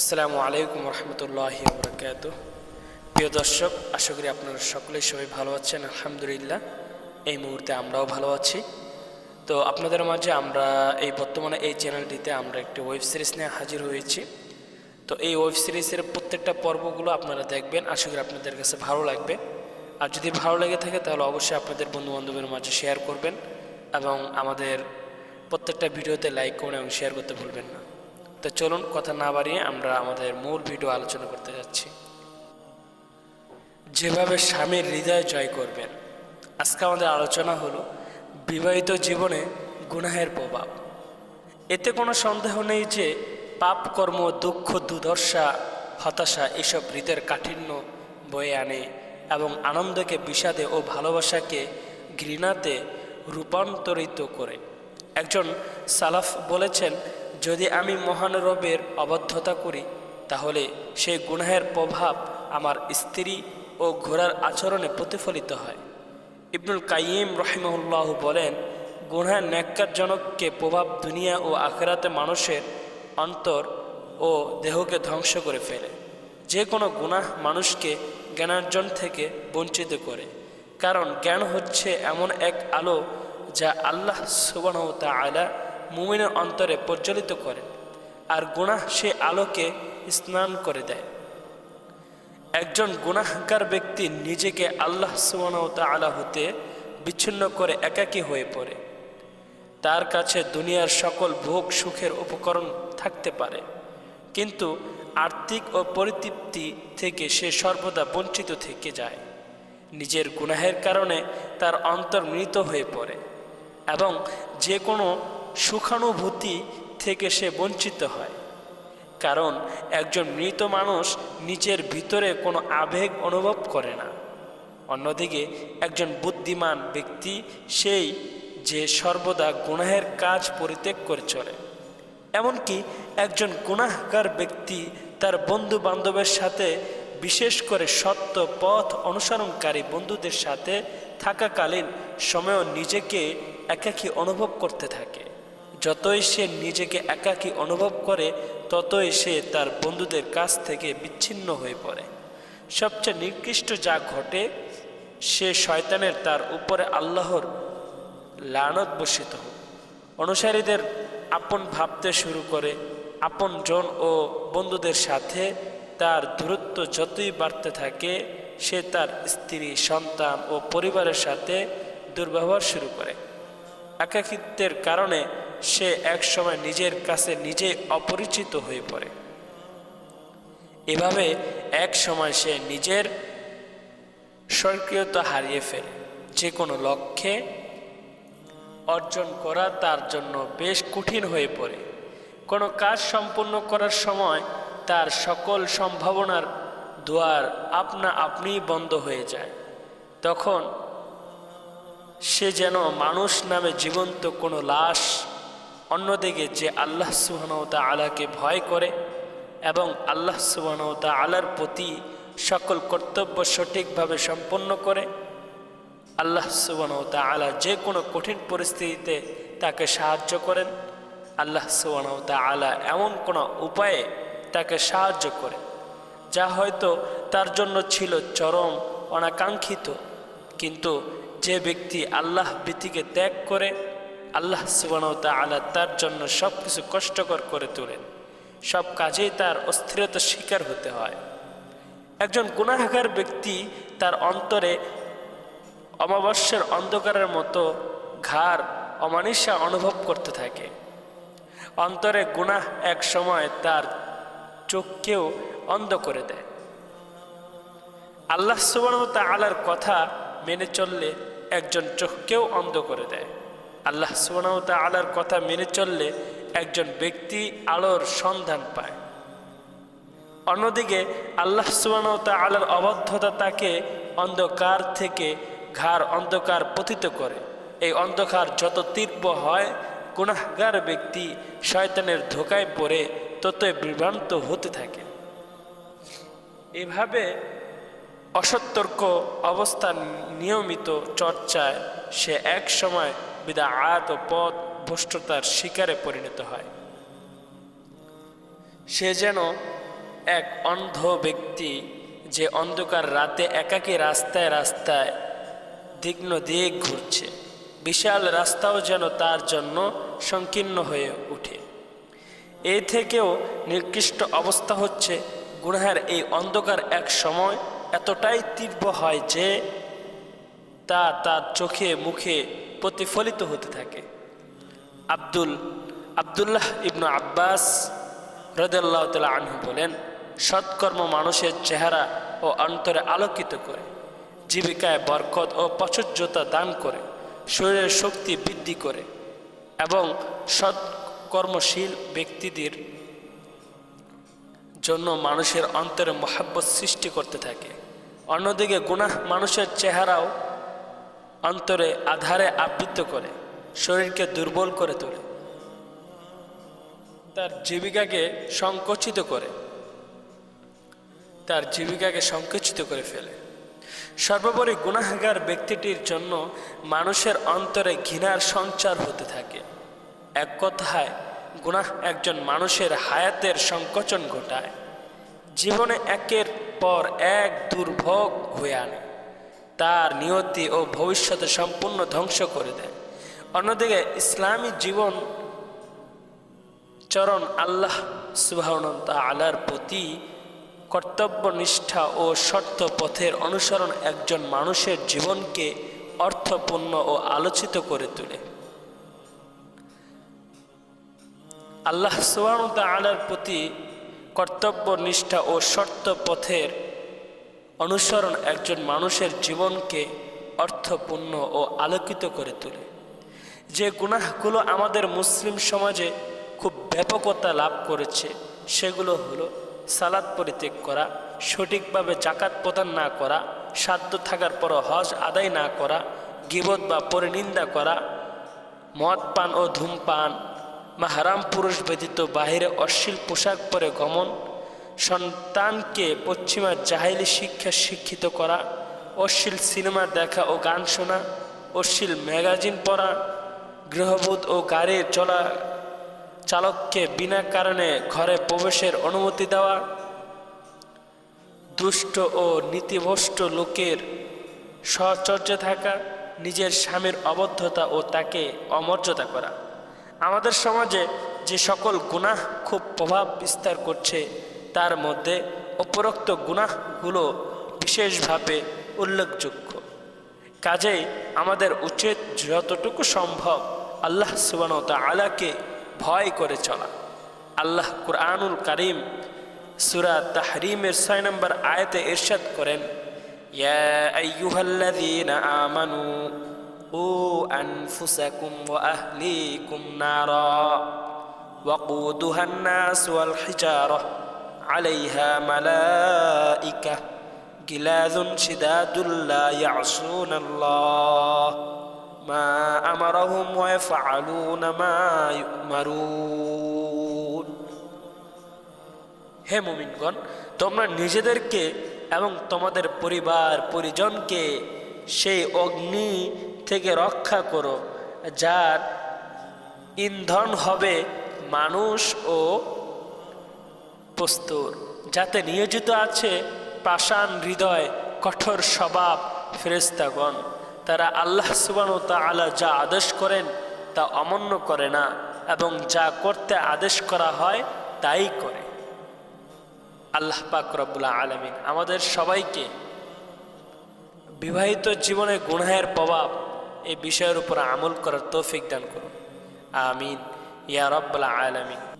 আসসালামু আলাইকুম রহমতুল্লাহ বরকাত প্রিয় দর্শক, আশা করি আপনারা সকলেই সবাই ভালো আছেন, আলহামদুলিল্লাহ। এই মুহূর্তে আমরাও ভালো আছি। তো আপনাদের মাঝে আমরা এই বর্তমানে এই চ্যানেলটিতে আমরা একটি ওয়েব সিরিজ নিয়ে হাজির হয়েছি। তো এই ওয়েব সিরিজের প্রত্যেকটা পর্বগুলো আপনারা দেখবেন। আশা করি আপনাদের কাছে ভালো লাগবে। আর যদি ভালো লেগে থাকে, তাহলে অবশ্যই আপনাদের বন্ধু বান্ধবের মাঝে শেয়ার করবেন এবং আমাদের প্রত্যেকটা ভিডিওতে লাইক করুন এবং শেয়ার করতে ভুলবেন না। তো চলুন কথা না বাড়িয়ে আমরা আমাদের মূল ভিডিও আলোচনা করতে যাচ্ছি। যেভাবে স্বামীর হৃদয় জয় করবেন, আজকে আমাদের আলোচনা হলো বিবাহিত জীবনে গুনাহের প্রভাব। এতে কোনো সন্দেহ নেই যে পাপ কর্ম, দুঃখ, দুর্দশা, হতাশা এসব হৃদয়ের কাঠিন্য বয়ে আনে এবং আনন্দকে, বিষাদে ও ভালোবাসাকে ঘৃণাতে রূপান্তরিত করে। একজন সালাফ বলেছেন যদি আমি মহান রবের অবদ্ধতা করি, তাহলে সেই গুনাহের প্রভাব আমার স্ত্রী ও ঘোড়ার আচরণে প্রতিফলিত হয়। ইবনুল কাইম রহিমউল্লাহ বলেন গুনহার ন্যাক্কারজনককে প্রভাব দুনিয়া ও আখেরাতে মানুষের অন্তর ও দেহকে ধ্বংস করে ফেলে। যে কোনো গুনাহ মানুষকে জ্ঞানার্জন থেকে বঞ্চিত করে, কারণ জ্ঞান হচ্ছে এমন এক আলো যা আল্লাহ সুবাহ আলা মুমিনের অন্তরে প্রজ্বলিত করেন আর গুনাহ সে আলোকে স্নান করে দেয়। একজন গুনাহগার ব্যক্তি নিজেকে আল্লাহ সুবাহ হতে বিচ্ছিন্ন করে একাকী হয়ে পড়ে। তার কাছে দুনিয়ার সকল ভোগ সুখের উপকরণ থাকতে পারে। কিন্তু আর্থিক ও পরিতৃপ্তি থেকে সে সর্বদা বঞ্চিত থেকে যায়। নিজের গুনাহের কারণে তার অন্তর মৃত হয়ে পড়ে এবং যে কোনো সুখানুভূতি থেকে সে বঞ্চিত হয়। কারণ একজন মৃত মানুষ নিজের ভিতরে কোনো আবেগ অনুভব করে না। অন্যদিকে একজন বুদ্ধিমান ব্যক্তি সেই যে সর্বদা গুনাহের কাজ পরিত্যাগ করে চলে। এমনকি একজন গুনাহগার ব্যক্তি তার বন্ধু বান্ধবের সাথে, বিশেষ করে সত্য পথ অনুসরণকারী বন্ধুদের সাথে থাকাকালীন সময়ও নিজেকে একাকী অনুভব করতে থাকে। যতই সে নিজেকে একাকী অনুভব করে, ততই সে তার বন্ধুদের কাছ থেকে বিচ্ছিন্ন হয়ে পড়ে। সবচেয়ে নিকৃষ্ট যা ঘটে, সে শয়তানের তার উপরে আল্লাহর লানত বসিত অনুসারীদের আপন ভাবতে শুরু করে, আপন জন ও বন্ধুদের সাথে তার দূরত্ব যতই বাড়তে থাকে, সে তার স্ত্রী, সন্তান ও পরিবারের সাথে দুর্ব্যবহার শুরু করে। একাকিত্বের কারণে সে এক সময় নিজের কাছে নিজে অপরিচিত হয়ে পড়ে। এভাবে এক সময় সে নিজের স্বর্গীয়তা হারিয়ে ফেলে। যে কোনো লক্ষ্যে অর্জন করা তার জন্য বেশ কঠিন হয়ে পড়ে। কোনো কাজ সম্পূর্ণ করার সময় তার সকল সম্ভাবনার দুয়ার আপনা আপনিই বন্ধ হয়ে যায়। তখন সে যেন মানুষ নামে জীবন্ত কোনো লাশ অন্যদিকে যে আল্লাহ সুবাহনতা আলাকে ভয় করে এবং আল্লাহ সুবাহনতা আলার প্রতি সকল কর্তব্য সঠিকভাবে সম্পন্ন করে, আল্লাহ সুবাহনতা আলা যে কোনো কঠিন পরিস্থিতিতে তাকে সাহায্য করেন। আল্লাহ সুবাহনতা আলা এমন কোনো উপায়ে তাকে সাহায্য করে, যা হয়তো তার জন্য ছিল চরম অনাকাঙ্ক্ষিত। কিন্তু যে ব্যক্তি আল্লাহ ভীতিকে ত্যাগ করে আল্লাহ সুবানতা আলা তার জন্য সব কিছু কষ্টকর করে তোলেন। সব কাজেই তার অস্থিরতার শিকার হতে হয়। একজন গুণাহাগার ব্যক্তি তার অন্তরে অমাবস্যার অন্ধকারের মতো ঘাড় অমানিসা অনুভব করতে থাকে। অন্তরে গুনাহ এক সময় তার চোখকেও অন্ধ করে দেয়। আল্লাহ সুবানতা আলার কথা মেনে চললে একজন চোখকেও অন্ধ করে দেয়। আল্লাহ সুবানতা আলার কথা মেনে চললে একজন ব্যক্তি আলোর সন্ধান পায়। অন্যদিকে আল্লাহ সুবানতা আলার অবদ্ধতা তাকে অন্ধকার থেকে ঘাড় অন্ধকার পতিত করে। এই অন্ধকার যত তীব্র হয়, গুনাহগার ব্যক্তি শয়তানের ধোকায় পড়ে ততই বিভ্রান্ত হতে থাকে। এভাবে অসতর্ক অবস্থান নিয়মিত চর্চায় সে এক সময় বিদা আত ও পথ ভ্রষ্টতার শিকারে পরিণত হয়। সে যেন এক অন্ধ ব্যক্তি যে অন্ধকার রাতে একাকী রাস্তায় রাস্তায় দিগ্ন দিক ঘুরছে। বিশাল রাস্তাও যেন তার জন্য সংকীর্ণ হয়ে ওঠে এই থেকেও নিকৃষ্ট অবস্থা হচ্ছে গুনহার এই অন্ধকার এক সময় এতটাই তীব্র হয় যে তা তার চোখে, মুখে প্রতিফলিত হতে থাকে। আব্দুল, আবদুল্লাহ ইবনু আব্বাস রদাল্লাহ তালা আনহু বলেন, সৎকর্ম মানুষের চেহারা ও অন্তরে আলোকিত করে, জীবিকায় বরকত ও প্রাচুর্যতা দান করে, শরীরের শক্তি বৃদ্ধি করে এবং সৎকর্মশীল ব্যক্তিদের জন্য মানুষের অন্তরে মহাব্বত সৃষ্টি করতে থাকে। অন্যদিকে গুনাহ মানুষের চেহারাও অন্তরে আধারে আবৃত করে, শরীরকে দুর্বল করে তোলে, তার জীবিকাকে সংকুচিত করে, তার জীবিকাকে সংকুচিত করে ফেলে। সর্বোপরি গুণাহাগার ব্যক্তিটির জন্য মানুষের অন্তরে ঘৃণার সঞ্চার হতে থাকে। এক কথায় গুনাহ একজন মানুষের হায়াতের সংকোচন ঘটায়। জীবনে একের পর এক দুর্ভোগ হয়ে আনে। তার নিয়তি ও ভবিষ্যতে সম্পূর্ণ ধ্বংস করে দেয়। অন্যদিকে ইসলামী জীবন চরণ আল্লাহ সুবাহ আলার প্রতি কর্তব্যনিষ্ঠা ও শর্ত পথের অনুসরণ একজন মানুষের জীবনকে অর্থপূর্ণ ও আলোচিত করে তোলে। আল্লাহ সুবাহ আলার প্রতি কর্তব্য, নিষ্ঠা ও শর্ত পথের অনুসরণ একজন মানুষের জীবনকে অর্থপূর্ণ ও আলোকিত করে তোলে। যে গুনাহগুলো আমাদের মুসলিম সমাজে খুব ব্যাপকতা লাভ করেছে, সেগুলো হলো সালাদ পরিত্যাগ করা, সঠিকভাবে জাকাত প্রদান না করা, সাধ্য থাকার পরও হজ আদায় না করা, গিবত বা পরিনিন্দা করা, মদ পান ও ধূমপান বা হারাম পুরুষ ব্যতীত বাহিরে অশ্লীল পোশাক পরে গমন, সন্তানকে পশ্চিমা জাহিলি শিক্ষা শিক্ষিত করা, অশ্লীল সিনেমা দেখা ও গান শোনা, অশ্লীল ম্যাগাজিন পড়া, গৃহবোধ ও গাড়ি চলা চালককে বিনা কারণে ঘরে প্রবেশের অনুমতি দেওয়া, দুষ্ট ও নীতিভ্রষ্ট লোকের সচর্যে থাকা, নিজের স্বামীর অবদ্ধতা ও তাকে অমর্যাদা করা। আমাদের সমাজে যে সকল গুনাহ খুব প্রভাব বিস্তার করছে, তার মধ্যে উপরোক্ত গুনাহগুলো বিশেষভাবে উল্লেখযোগ্য। কাজেই আমাদের উচিত যতটুকু সম্ভব আল্লাহ সুবান আলাকে ভয় করে চলা। আল্লাহ কুরআনুল করিম সুরা তাহরিমের ছয় নম্বর আয়তে ইরশাদ করেন, ইয়া আমানু ও আনফুসাকুম ওয়া আহলিকুম নারা وقودها الناس والحجارة عليها ملائكة غلاظ شداد لا يعصون الله ما أمرهم ويفعلون ما يؤمرون হে মুমিনগণ তোমরা নিজেদেরকে এবং তোমাদের পরিবার পরিজনকে সেই অগ্নি থেকে রক্ষা করো, যার ইন্ধন হবে মানুষ ও প্রস্তুর যাতে নিয়োজিত আছে পাষাণ হৃদয়, কঠোর স্বভাব ফেরেস্তাগণ তারা আল্লাহ সুবান আলা যা আদেশ করেন, তা অমান্য করে না এবং যা করতে আদেশ করা হয়, তাই করে। আল্লাহ পাক রব্বুল্লাহ আলমিন আমাদের সবাইকে বিবাহিত জীবনে গুণাহের প্রভাব এই বিষয়ের উপর আমল করার তৌফিক দান করুন। আমিন। ইয়া রব্বাল আলমিন।